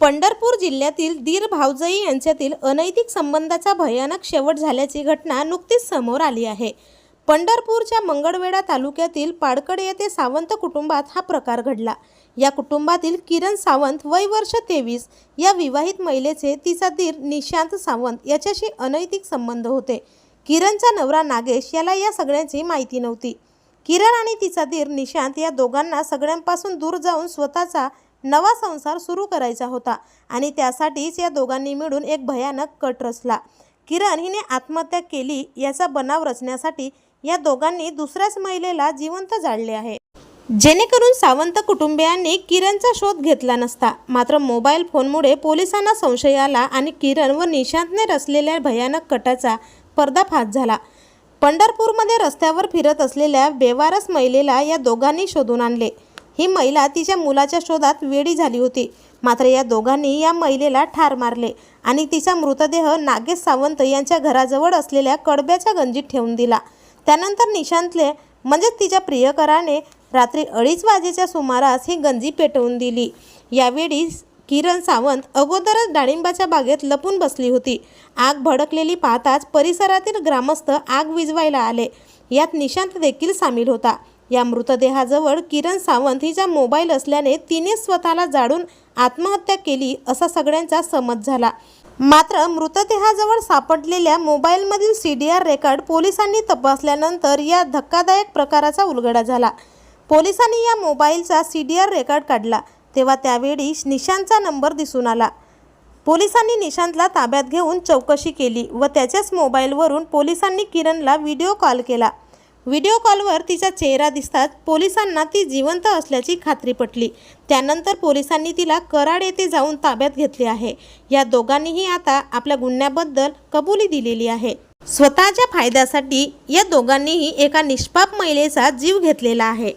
पंढरपूर जिल्ह्यातील दीर भावजई यांच्यातील अनैतिक संबंधाचा भयानक शेवट झाल्याची घटना नुकतीच समोर आली आहे. पंढरपूरच्या मंगळवेढा तालुक्यातील पाडकड येथे सावंत कुटुंबात हा प्रकार घडला. या कुटुंबातील किरण सावंत वय वर्ष तेवीस या विवाहित महिलेचे तिचा दीर निशांत सावंत याच्याशी अनैतिक संबंध होते. किरणचा नवरा नागेश याला या सगळ्याची माहिती नव्हती. किरण आणि तिचा दीर निशांत या दोघांना सगळ्यांपासून दूर जाऊन स्वतःचा नवा संसार सुरू करायचा होता आणि त्यासाठीच या दोघांनी मिळून एक भयानक कट रचला. किरण हिने आत्महत्या केली याचा बनाव रचण्यासाठी या दोघांनी दुसऱ्याच महिलेला जिवंत जाळले आहे. जेणेकरून सावंत कुटुंबियांनी किरणचा शोध घेतला नसता. मात्र मोबाईल फोनमुळे पोलिसांना संशय आला आणि किरण व निशांतने रचलेल्या भयानक कटाचा पर्दाफाश झाला. पंढरपूरमध्ये रस्त्यावर फिरत असलेल्या बेवारस महिलेला या दोघांनी शोधून आणले. ही महिला तिच्या मुलाच्या शोधात वेडी झाली होती. मात्र या दोघांनी या महिलेला ठार मारले आणि तिचा मृतदेह नागेश सावंत यांच्या घराजवळ असलेल्या कडब्याच्या गंजीत ठेवून दिला. त्यानंतर निशांतले म्हणजेच तिच्या प्रियकराने रात्री अडीच वाजेच्या सुमारास ही गंजी पेटवून दिली. यावेळी किरण सावंत अगोदरच डाळिंबाच्या बागेत लपून बसली होती. आग भडकलेली पाहताच परिसरातील ग्रामस्थ आग विजवायला आले. यात निशांत देखील सामील होता. या मृतदेहाजवळ किरण सावंत हिचा मोबाईल असल्याने तिने स्वतःला जाळून आत्महत्या केली असा सगळ्यांचा समज झाला. मात्र मृतदेहाजवळ सापडलेल्या मोबाईलमधील सी डी आर रेकॉर्ड पोलिसांनी तपासल्यानंतर या धक्कादायक प्रकाराचा उलगडा झाला. पोलिसांनी या मोबाईलचा सी डी आर रेकॉर्ड काढला. तेव्हा त्यावेळी निशांतचा नंबर दिसून आला. पोलिसांनी निशांतला ताब्यात घेऊन चौकशी केली व त्याच्याच मोबाईलवरून पोलिसांनी किरणला व्हिडिओ कॉल केला. व्हिडिओ कॉलवर तिचा चेहरा दिसताच पोलिसांना ती जिवंत असल्याची खात्री पटली. त्यानंतर पोलिसांनी तिला कराड येथे जाऊन ताब्यात घेतले आहे. या दोघांनीही आता आपल्या गुन्ह्याबद्दल कबुली दिलेली आहे. स्वतःच्या फायद्यासाठी या दोघांनीही एका निष्पाप महिलेचा जीव घेतलेला आहे.